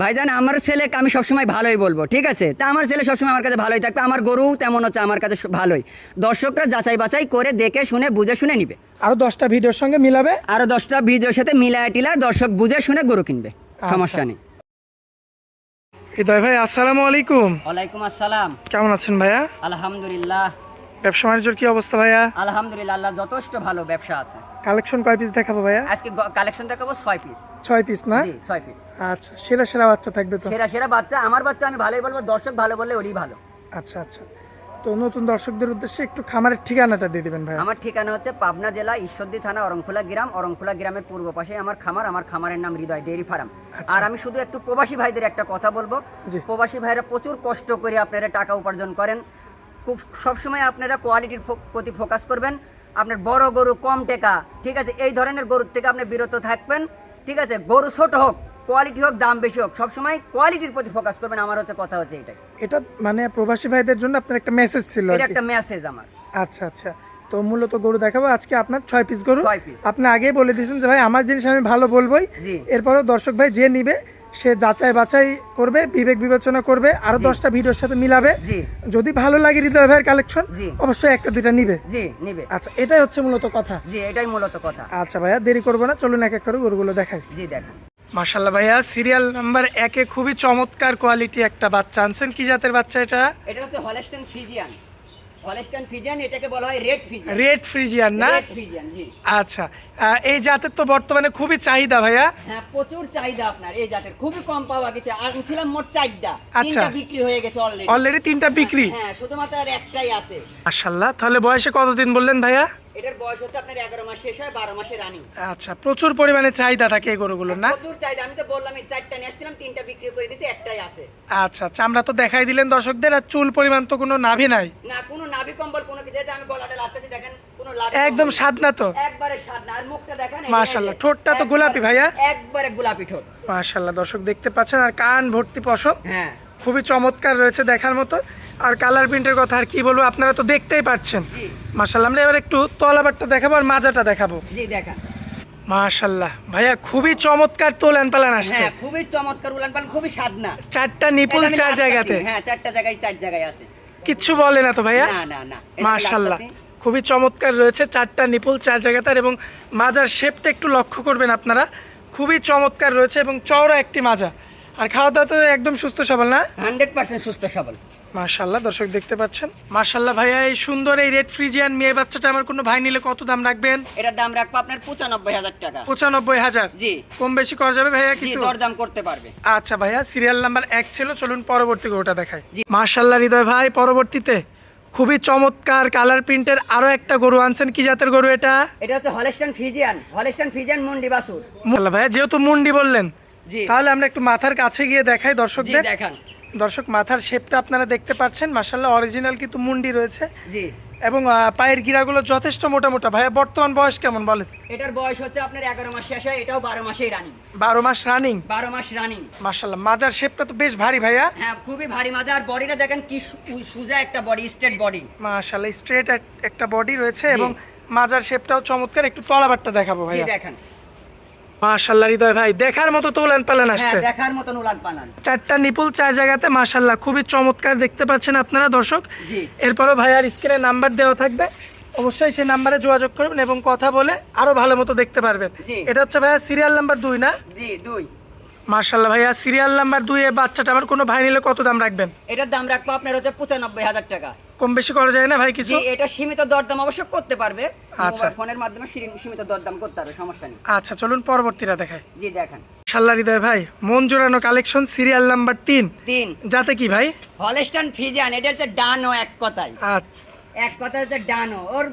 ভাইজান আমার ছেলেকে আমি সবসময় ভালোই বলব ঠিক আছে? তা আমার ছেলে সবসময় আমার কাছে ভালোই থাকবে আমার গরু তেমন হচ্ছে আমার কাছে ভালোই। দর্শকরা যাচাই বাছাই করে দেখে শুনে বুঝে শুনে নিবে। আরও দশটা ভিডিওর সঙ্গে মিলাবে? আরও দশটা ভিডিওর সাথে মিলায় টিলায় দর্শক বুঝে শুনে গরু কিনবে সমস্যা নেই। হৃদয় ভাই আসসালামু আলাইকুম। ওয়ালাইকুম আসসালাম। কেমন আছেন ভাইয়া? আলহামদুলিল্লাহ। ব্যবসা বাণিজ্যর কি অবস্থা ভাইয়া? আলহামদুলিল্লাহ আল্লাহ যথেষ্ট ভালো ব্যবসা আছে। কালেকশন কয় পিস দেখাবো ভাইয়া? আজকে কালেকশন দেখাবো ছয় পিস ছয় পিস না? জি ছয় পিস আচ্ছা সেরা সেরা বাচ্চা থাকবে তো? সেরা সেরা বাচ্চা আমার বাচ্চা আমি ভালোই বলব দর্শক ভালো বললে ওরই ভালো। আচ্ছা আচ্ছা। তো নতুন দর্শকদের উদ্দেশ্যে একটু খামারের ঠিকানাটা দিয়ে দিবেন ভাইয়া। আমার ঠিকানা হচ্ছে পাবনা জেলা ঈশ্বরদী থানা অরংখোলা গ্রাম। অরংখোলা গ্রামের পূর্ব পাশে আমার খামার আমার খামারের নাম হৃদয় ডেয়ারি ফার্ম। আচ্ছা। আর আমি শুধু একটু প্রবাসী ভাইদের একটা কথা বলব। প্রবাসী ভাইরা প্রচুর কষ্ট করে আপনারা টাকা উপার্জন করেন। সবসময় আপনারা কোয়ালিটির প্রতি ফোকাস করবেন। আপনার বড় গরু কম টাকা ঠিক আছে? এই ধরনের গরুর থেকে আপনি বিরত থাকবেন ঠিক আছে? গরু ছোট হোক কোয়ালিটি হোক দাম বেশি হোক সবসময় কোয়ালিটির প্রতি ফোকাস করবেন। আমার হচ্ছে কথা হচ্ছে এটা এটা মানে প্রবাসী ভাইদের জন্য আপনার একটা মেসেজ ছিল এটা একটা মেসেজ আমার। আচ্ছা আচ্ছা। তো মূলত গরু দেখাবো। আজকে আপনার ছয় পিস গরু। আপনি আগেই বলে দিয়েছেন যে ভাই আমার জিনিস আমি ভালো বলবোই। এরপরও দর্শক ভাই যে নিবে সে যাচাই বাছাই করবে বিবেক বিবেচনা করবে আরও দশটা ভিডিওর সাথে মিলাবে। যদি ভালো লাগে হৃদয় ভাইয়ের কালেকশন অবশ্যই একটা দুইটা নিবে। জি নিবে। আচ্ছা এটাই হচ্ছে মূলত কথা। জি এটাই মূলত কথা। আচ্ছা ভাইয়া দেরি করব না চলুন এক এক করে গরুগুলো দেখাই। জি মার্শাল্লাহ ভাইয়া সিরিয়াল নাম্বার একে খুবই চমৎকার কোয়ালিটি একটা বাচ্চা আনছেন। কি জাতের বাচ্চা এটা? এটা হচ্ছে হলেস্টাইন ফিজিয়ান হলেস্টাইন ফ্রিজিয়ান এটাকে বলা হয় রেড রেড ফ্রিজিয়ান না? রেড ফিজিয়ান জি। আচ্ছা এই জাতের তো বর্তমানে খুবই চাহিদা ভাইয়া। হ্যাঁ প্রচুর চাহিদা আপনার এই জাতের খুবই কম পাওয়া গেছে আনছিলাম মোট চারটা। আচ্ছা। তিনটা বিক্রি হয়ে গেছে অলরেডি অলরেডি তিনটা বিক্রি? হ্যাঁ শুধুমাত্র আর একটাই আছে। তাহলে বয়সে কতদিন বললেন ভাইয়া? এটার বয়স হচ্ছে আপনার এগারো মাস শেষ হয় বারো মাসে রানিং আচ্ছা প্রচুর পরিমাণে চাহিদা থাকে এই গরুগুলোর না? প্রচুর চাহিদা। আমি তো বললাম এই চারটা নিয়ে আসছিলাম তিনটা বিক্রি করে দিয়েছি একটাই আছে। আচ্ছা চামড়া তো দেখাই দিলেন দর্শকদের আর চুল পরিমাণ তো কোনো নাভি নাই। না কোনো নাভি কম্বল কোনো কিছু আমি গলাটা লাগতেছি দেখেন কোনো লাভ একদম সাদনা তো? একবারে স্বাদ না আর মুখটা দেখেন মাশাআল্লাহ, ঠোঁটটা তো গোলাপি ভাইয়া। একবারে গোলাপি ঠোঁট। মার্শাল্লাহ দর্শক দেখতে পাচ্ছেন আর কান ভর্তি পশম। হ্যাঁ। খুবই চমৎকার রয়েছে দেখার মতো। আর কালার প্রিন্টের কথা আর কি বলব আপনারা তো দেখতেই পাচ্ছেন। জি। মার্শাল্লাহ আমরা এবার একটু তলাবারটা দেখাবো আর মাজাটা দেখাবো। মাশাল্লাহ ভাইয়া খুবই চমৎকার তোলান পালান আসছে। হ্যাঁ খুবই চমৎকার উলান পালান খুবই স্বাদ চারটা নিপুল চার জায়গাতে। হ্যাঁ চারটা জায়গায় চার জায়গায় আছে। কিচ্ছু বলে না তো ভাইয়া? না না না মাশাল্লাহ খুবই চমৎকার রয়েছে চারটা নিপুল চার জায়গাতার এবং মাজার শেপটা একটু লক্ষ্য করবেন আপনারা। খুবই চমৎকার রয়েছে এবং চওড়া একটি মাজা। আর খাওয়া দাওয়া তো একদম সুস্থ সবল না? 100% সুস্থ সবল। মার্শাল্লাহ দর্শক দেখতে পাচ্ছেন। মার্শাল্লাহ ভাইয়া এই সুন্দর এই রেড ফ্রিজিয়ান মেয়ে বাচ্চাটা আমার কোনো ভাই নিলে কত দাম রাখবেন? এটার দাম রাখব আপনার পঁচানব্বই হাজার টাকা। পঁচানব্বই হাজার? জি। কম বেশি করা যাবে ভাইয়া কিছু? দরদাম করতে পারবে। আচ্ছা ভাইয়া সিরিয়াল নাম্বার এক ছিল চলুন পরবর্তী গরুটা দেখাই। মার্শাল্লাহ হৃদয় ভাই পরবর্তীতে খুবই চমৎকার কালার প্রিন্টের আরও একটা গরু আনছেন। কি জাতের গরু এটা? এটা হচ্ছে হলেস্টান ফিজিয়ান হলেস্টান ফিজিয়ান মুন্ডি বাসুর। ভাইয়া যেহেতু মুন্ডি বললেন তাহলে আমরা একটু মাথার কাছে গিয়ে দেখাই দর্শকদের। দেখান। দর্শক মাথার শেপটা আপনারা দেখতে পাচ্ছেন। মার্শাল্লাহ অরিজিনাল কিন্তু মুন্ডি রয়েছে। জি। এবং পায়ের গিরাগুলো যথেষ্ট মোটা মোটা ভাইয়া বর্তমান বয়স কেমন বলেন? এটার বয়স হচ্ছে আপনার এগারো মাস শেষ হয় এটাও বারো মাসেই রানিং বারো মাস রানিং বারো মাস রানিং মার্শাল্লাহ মাজার শেপটা তো বেশ ভারী ভাইয়া। হ্যাঁ খুবই ভারী মাজা আর বডিটা দেখেন কি সুজা একটা বডি স্ট্রেট বডি মার্শাল্লাহ স্ট্রেট একটা বডি রয়েছে এবং মাজার শেপটাও চমৎকার। একটু তলাবারটা দেখাবো ভাইয়া। দেখেন। মার্শাল্লাহ হৃদয় ভাই দেখার মতো তোলান পালান হ্যাঁ আসছে। দেখার মতন উলান পালান। চারটা নিপুল চার জায়গাতে মার্শাল্লাহ খুবই চমৎকার দেখতে পাচ্ছেন আপনারা দর্শক। এরপরও ভাইয়ার স্ক্রিনে নাম্বার দেওয়া থাকবে। অবশ্যই সেই নাম্বারে যোগাযোগ করবেন এবং কথা বলে আরও ভালো মতো দেখতে পারবেন। এটা হচ্ছে ভাইয়া সিরিয়াল নাম্বার দুই না? জি দুই। মার্শাল্লাহ ভাইয়া সিরিয়াল নাম্বার দুই এ বাচ্চাটা আমার কোনো ভাই নিলে কত দাম রাখবেন? এটার দাম রাখব আপনার হচ্ছে পঁচানব্বই হাজার টাকা। কম বেশি করা যায় না ভাই কিছু? এটা সীমিত দরদাম অবশ্য করতে পারবে। আচ্ছা। ফোনের মাধ্যমে সীমি- সীমিত দরদাম করতে পারবে সমস্যা নেই। আচ্ছা চলুন পরবর্তীটা দেখাই। জি দেখেন। মার্শাল্লাহ হৃদয় ভাই মন জোড়ানো কালেকশন সিরিয়াল নাম্বার তিন। তিন। যাতে কি ভাই? হলেস্টান ফিজিয়ান এটা হচ্ছে ডানো এক কথায়। আচ্ছা। এক কথা হচ্ছে ডানো। ওর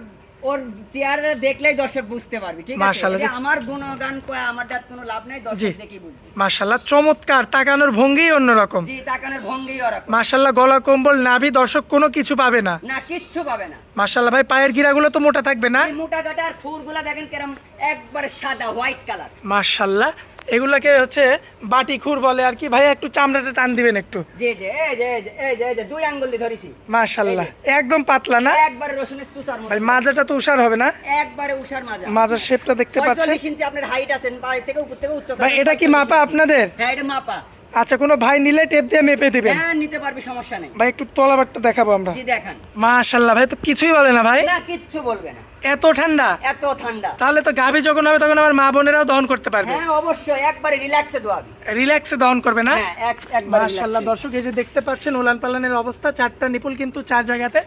ওর চেয়ারে দেখলেই দর্শক বুঝতে পারবে ঠিক আছে? মাশাআল্লাহ। আমার গুণগান কয় আমার দাঁত কোনো লাভ নাই দর্শক দেখি বুঝবে। মাশাআল্লাহ চমৎকার তাকানোর ভঙ্গি অন্যরকম। জি তাকানোর ভঙ্গি অন্যরকম মার্শাল্লাহ গলা কম্বল নাভি দর্শক কোনো কিছু পাবে না। না কিচ্ছু পাবে না। মাশাআল্লাহ ভাই পায়ের গিরাগুলো তো মোটা থাকবে না? মোটা কাটা আর ফুলগুলা দেখেন কেরম একবার সাদা হোয়াইট কালার। মার্শাল্লাহ এগুলাকে হচ্ছে বাটি খুর বলে আর কি। ভাই একটু চামড়াটা টান দিবেন একটু। জি জি এই যে এই যে এই যে দুই আঙ্গুল দিয়ে ধরেছি। মার্শাল্লাহ একদম পাতলা না? একবারে রসুনের চুচার মতো। ভাই মাজাটা তো উষার হবে না? একবারে উষার মাজা। মাজার শেপটা দেখতে পাচ্ছেন? 45 ইঞ্চি আপনার হাইট আছেন পায়ে থেকে উপর থেকে উচ্চতা ভাই এটা কি মাপা আপনাদের? হ্যাঁ এটা মাপা। আচ্ছা কোনো ভাই নিলে টেপ দিয়ে মেপে দিবেন। হ্যাঁ নিতে পারবি সমস্যা নেই। ভাই একটু তলাবারটা দেখাবো আমরা। জি দেখান। মাশাল্লাহ ভাই তো কিছুই বলে না ভাই? না কিচ্ছু বলবে না। এত ঠান্ডা? এত ঠান্ডা। তাহলে তো গাভী যখন হবে তখন আমার মা বোনেরাও দহন করতে পারবে। হ্যাঁ অবশ্যই একবারে রিল্যাক্সে দোয়াবি রিল্যাক্সে দহন করবে না? হ্যাঁ মাশাল্লাহ দর্শক এই যে দেখতে পাচ্ছেন উলান পালানের অবস্থা চারটা নিপুল কিন্তু চার জায়গাতে।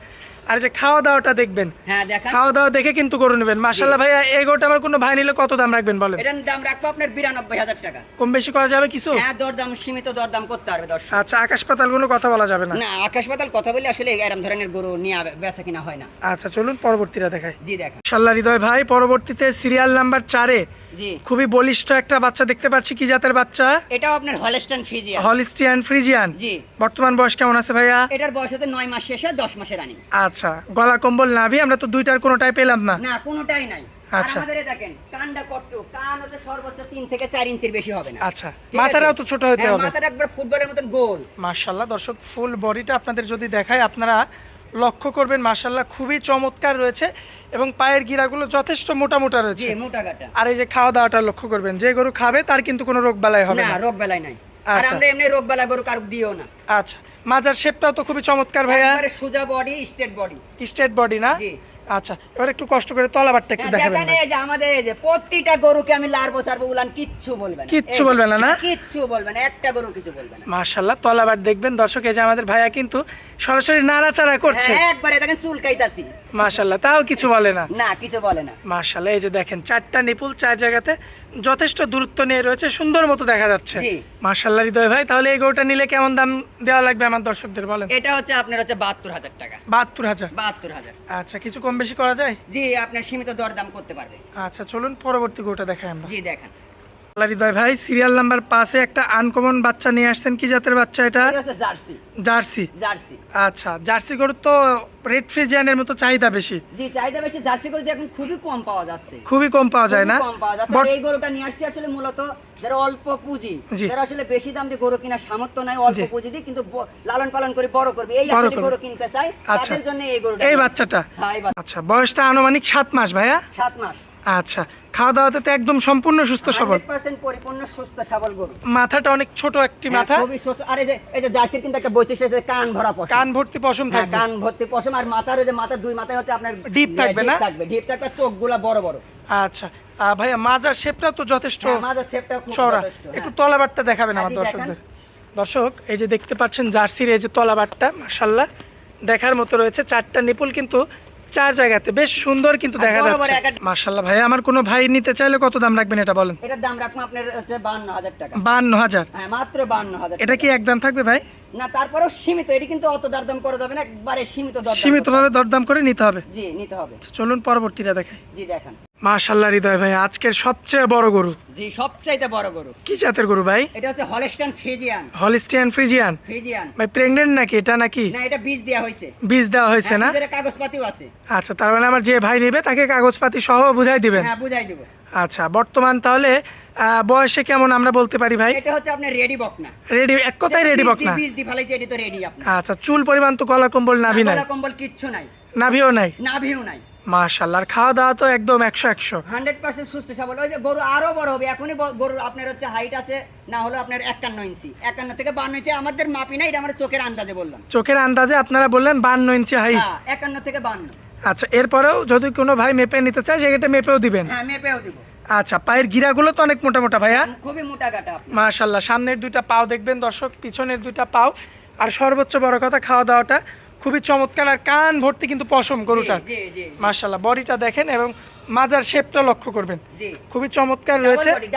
আর যে খাওয়া দাওয়াটা দেখবেন। হ্যাঁ দেখান। খাওয়া দাওয়া দেখে কিন্তু করে নেবেন। মাশাল্লাহ ভাই এই গোটা আমার কোনো ভাই নিলে কত দাম রাখবেন বলেন? এটার দাম রাখব আপনার বিরানব্বই হাজার টাকা। কম বেশি করা যাবে কিছু? হ্যাঁ দরদাম সীমিত দরদাম করতে পারবে দর্শক। আচ্ছা আকাশ পাতাল কোনো কথা বলা যাবে না? না আকাশ পাতাল কথা বলে আসলে এরম ধরনের গরু নিয়ে বেচা কিনা হয় না। আচ্ছা চলুন পরবর্তীটা দেখাই। জি মাশাল্লাহ হৃদয় ভাই পরবর্তীতে সিরিয়াল নাম্বার চারে জি। খুবই বলিষ্ঠ একটা বাচ্চা দেখতে পাচ্ছি কি জাতের বাচ্চা? এটাও আপনার হলস্টান ফিজিয়া হলিস্টিয়ান ফ্রিজিয়ান জি। বর্তমান বয়স কেমন আছে ভাইয়া? এটার বয়স হতে নয় মাস শেষে দশ রানিং আচ্ছা গলা কম্বল নাভি আমরা তো দুইটার কোনোটাই পেলাম না। না কোনোটাই নাই। আর আচ্ছা। আমাদের এই দেখেন কানটা কত কান হতে সর্বোচ্চ তিন থেকে চার ইঞ্চির বেশি হবে না। আচ্ছা ঠিক মাথাটাও তো ছোট হতে হ্যাঁ, হবে। মাথাটা একবার ফুটবলের মতন গোল। মার্শাল্লাহ দর্শক ফুল বডিটা আপনাদের যদি দেখায় আপনারা লক্ষ্য করবেন মাসাল্লাহ খুবই চমৎকার রয়েছে এবং পায়ের গিরাগুলো যথেষ্ট মোটা মোটা রয়েছে। আর এই যে খাওয়া দাওয়াটা লক্ষ্য করবেন যে গরু খাবে তার কিন্তু কোনো রোগ বালাই হবে না রোগ বেলায় নাই। আর আচ্ছা। আমরা এমনি রোগ বেলা গরু কারুক দিও না। আচ্ছা মাজার শেপটাও তো খুবই চমৎকার ভাইয়া। সুজা body straight body straight body না? জি। আচ্ছা এবার একটু কষ্ট করে তলাবারটা একটু দেখাবেন দেখেন এই যে আমাদের এই যে প্রতিটা গরুকে আমি লারবো চারবো উলান কিচ্ছু বলবেন কিচ্ছু বলবেন বলবে না, না? কিচ্ছু বলবে না একটা গরু কিছু বলবে না। মাশাআল্লাহ তলাবার দেখবেন দর্শক এই যে আমাদের ভাইয়া কিন্তু সরাসরি নাড়াচাড়া করছে। হ্যাঁ একবারে দেখেন চুল কাইতাছি মার্শাল্লাহ তাও কিছু বলে না। না কিছু বলে না। মার্শাল্লাহ এই যে দেখেন চারটা নিপুল চার জায়গাতে যথেষ্ট দূরত্ব নিয়ে রয়েছে সুন্দর মতো দেখা যাচ্ছে। জি। মার্শাল্লাহ হৃদয় ভাই তাহলে এই গরুটা নিলে কেমন দাম দেওয়া লাগবে আমার দর্শকদের বলেন? এটা হচ্ছে আপনার হচ্ছে বাহাত্তর হাজার টাকা। বাহাত্তর হাজার? বাহাত্তর হাজার। আচ্ছা কিছু কম বেশি করা যায়? জি আপনার সীমিত দরদাম করতে পারবে। আচ্ছা চলুন পরবর্তী গরুটা দেখাই আমরা। জি দেখেন। হৃদয় ভাই সিরিয়াল নাম্বার পাঁচে একটা আনকমন বাচ্চা নিয়ে আসছেন। কি জাতের বাচ্চা এটা? জার্সি। জার্সি? জার্সি। আচ্ছা জার্সি গরুর তো রেড ফ্রিজিয়ানের মতো চাহিদা বেশি। জি চাহিদা বেশি। জার্সি গরু এখন খুবই কম পাওয়া যাচ্ছে। খুবই কম পাওয়া যায় না? কম পাওয়া যাচ্ছে। এই গরুটা নিয়ে আসছি আসলে মূলত যারা অল্প পুঁজি। যারা আসলে বেশি দাম দিয়ে গরু কেনার সামর্থ্য নাই অল্প পুঁজি দিয়ে কিন্তু লালন পালন করে বড় করবে। এই আসলে গরু কিনতে চাই। আচ্ছা। তাদের জন্য এই গরুটা এই বাচ্চাটা। হ্যাঁ আচ্ছা বয়সটা আনুমানিক সাত মাস ভাইয়া? সাত মাস। আচ্ছা খাওয়া দাওয়াতে তো একদম সম্পূর্ণ সুস্থ সবল। 100% পরিপূর্ণ সুস্থ সবল গরু। মাথাটা অনেক ছোট একটি হ্যাঁ, মাথা। খুবই সুস্থ। আর এই যে এই যে জার্সির কিন্তু একটা বৈশিষ্ট্য আছে কান ভরা পশম। কান ভর্তি পশম হ্যাঁ, থাকবে। কান ভর্তি পশম আর মাথার ওই যে মাথার দুই মাথায় হচ্ছে আপনার ডিপ থাকবে না? থাকবে ডিপ থাকবে চোখগুলা বড় বড়। আচ্ছা ভাইয়া মাজার শেপটা তো যথেষ্ট। হ্যাঁ মাথার শেপটা খুব যথেষ্ট একটু হ্যাঁ। তলাবারটা দেখাবেন আমার হ্যাঁ, দর্শকদের। দর্শক এই যে দেখতে পাচ্ছেন জার্সির এই যে তলাবারটা মার্শাল্লাহ দেখার মতো রয়েছে। চারটা নিপুল কিন্তু চার জায়গাতে। বেশ সুন্দর কিন্তু দেখা যাচ্ছে। মার্শাল্লাহ ভাই আমার কোনো ভাই নিতে চাইলে কত দাম রাখবেন এটা বলেন? এটার দাম রাখব আপনার হচ্ছে বান্ন হাজার টাকা। বান্ন হাজার। হ্যাঁ মাত্র বান্ন হাজার এটা কি একদম থাকবে ভাই? না তারপরেও সীমিত এটি কিন্তু অত দরদাম করা যাবে না একবারে সীমিত দরদাম দরদাম করে নিতে হবে। জি নিতে হবে। চলুন পরবর্তীটা দেখাই। জি দেখেন। হৃদয় ভাই আজকের সবচেয়ে বড় গরু। জি সবচাইতে বড় গরু। কি জাতের গরু ভাই? এটা হচ্ছে ফ্রিজিয়ান। Holstein Friesian? ফ্রিজিয়ান। ভাই প্রেগনেন্ট নাকি এটা নাকি? না এটা বীজ দেওয়া হয়েছে। বীজ দেওয়া হয়েছে না? হ্যাঁ, কাগজপাতিও আছে। আচ্ছা তার মানে আমার যে ভাই নেবে তাকে কাগজপাতি সহ বুঝাই দিবেন? হ্যাঁ বুঝাই দেবো। আচ্ছা বর্তমান তাহলে বয়সে কেমন আমরা বলতে পারি ভাই? এটা হচ্ছে আপনার রেডি বক না। রেডি এক কথাই রেডি বক না? বীজ দি ফেলাইছে এটি তো রেডি আপনার। আচ্ছা চুল পরিমাণ তো গলা কম্বল নাভি নাই? গলা কম্বল কিচ্ছু নাই। নাভিও নাই? নাভিও নাই। মাশাল্লাহ খাওয়া দাওয়া তো একদম একশো একশো। হান্ড্রেড পার্সেন্ট সুস্থ সবল। ওই যে গরু আরও বড় হবে এখনই ব- গরুর আপনার হচ্ছে হাইট আছে না হলো আপনার একান্ন ইঞ্চি। একান্ন থেকে বান্ন ইঞ্চি আমাদের মাপি না এটা আমার চোখের আন্দাজে বললাম। চোখের আন্দাজে আপনারা বললেন বান্ন ইঞ্চি হাইট হ্যাঁ একান্ন থেকে বান্ন। আচ্ছা এরপরেও যদি কোনো ভাই মেপে নিতে চায় সেক্ষেত্রে মেপেও দিবেন। হ্যাঁ মেপেও দিব। আচ্ছা পায়ের গিরাগুলো তো অনেক মোটা মোটা ভাইয়া। খুবই মোটা কাটা। মাশাল্লাহ সামনের দুইটা পাও দেখবেন দর্শক পিছনের দুইটা পাও। আর সর্বোচ্চ বড় কথা খাওয়া দাওয়াটা খুবই চমৎকার আর কান ভর্তি কিন্তু পশম গরুটার জি মাশাল্লাহ বডিটা দেখেন এবং মাজার শেপটা লক্ষ্য করবেন। জি। খুবই চমৎকার ডাবল রয়েছে। বডি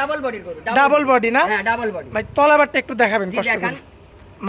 ডাবল বডি না? হ্যাঁ ডাবল বডি ভাই তলাবারটা একটু দেখাবেন কষ্ট করে।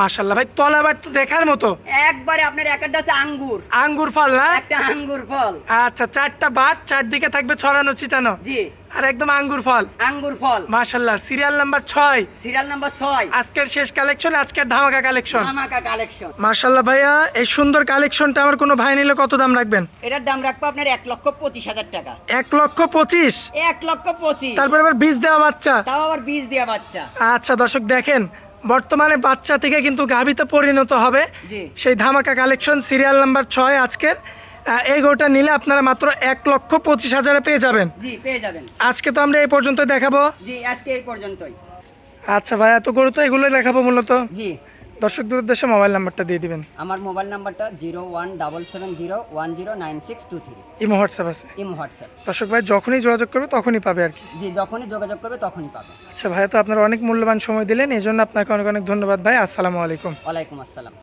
মাশাল্লাহ ভাই তলাবার তো দেখার মতো। একবারে আপনার একটা হচ্ছে আঙ্গুর। আঙ্গুর ফল না? একটা আঙ্গুর ফল। আচ্ছা চারটা বাট চারদিকে থাকবে ছড়ানো ছিটানো। জি। আর একদম আঙ্গুর ফল। আঙ্গুর ফল। মাশাল্লাহ সিরিয়াল নাম্বার ছয়। সিরিয়াল নাম্বার ছয়। আজকের শেষ কালেকশন আজকের ধামাকা কালেকশন ধামাকা কালেকশন মার্শাল্লাহ ভাইয়া এই সুন্দর কালেকশনটা আমার কোনো ভাই নিলে কত দাম রাখবেন? এটার দাম রাখব আপনার এক লক্ষ পঁচিশ হাজার টাকা। এক লক্ষ পঁচিশ? এক লক্ষ পঁচিশ। তারপর আবার বীজ দেওয়া বাচ্চা। তাও আবার বীজ দেওয়া বাচ্চা। আচ্ছা দর্শক দেখেন বর্তমানে বাচ্চা থেকে কিন্তু গাভিতে পরিণত হবে সেই ধামাকা কালেকশন সিরিয়াল নাম্বার ছয় আজকের। আহ, এই গোটা নিলে আপনারা মাত্র এক লক্ষ পঁচিশ হাজারে পেয়ে যাবেন। জি পেয়ে যাবেন। আজকে তো আমরা এই পর্যন্ত দেখাবো। জি আজকে এই পর্যন্তই। আচ্ছা ভাই এত গরু তো এগুলোই দেখাবো মূলত? জি। দর্শকদের উদ্দেশ্যে মোবাইল নাম্বারটা দিয়ে দিবেন। আমার মোবাইল নাম্বারটা zero one double seven zero one zero nine six two three. Imo WhatsApp আছে? Imo WhatsApp. দর্শক ভাই যখনই যোগাযোগ করবে তখনই পাবে আর কি। জি যখনই যোগাযোগ করবে তখনই পাবে। আচ্ছা ভাই তো আপনারা অনেক মূল্যবান সময় দিলেন এই জন্য আপনাকে অনেক অনেক ধন্যবাদ ভাই। আসসালামু আলাইকুম। ওয়ালাইকুম আসসালাম।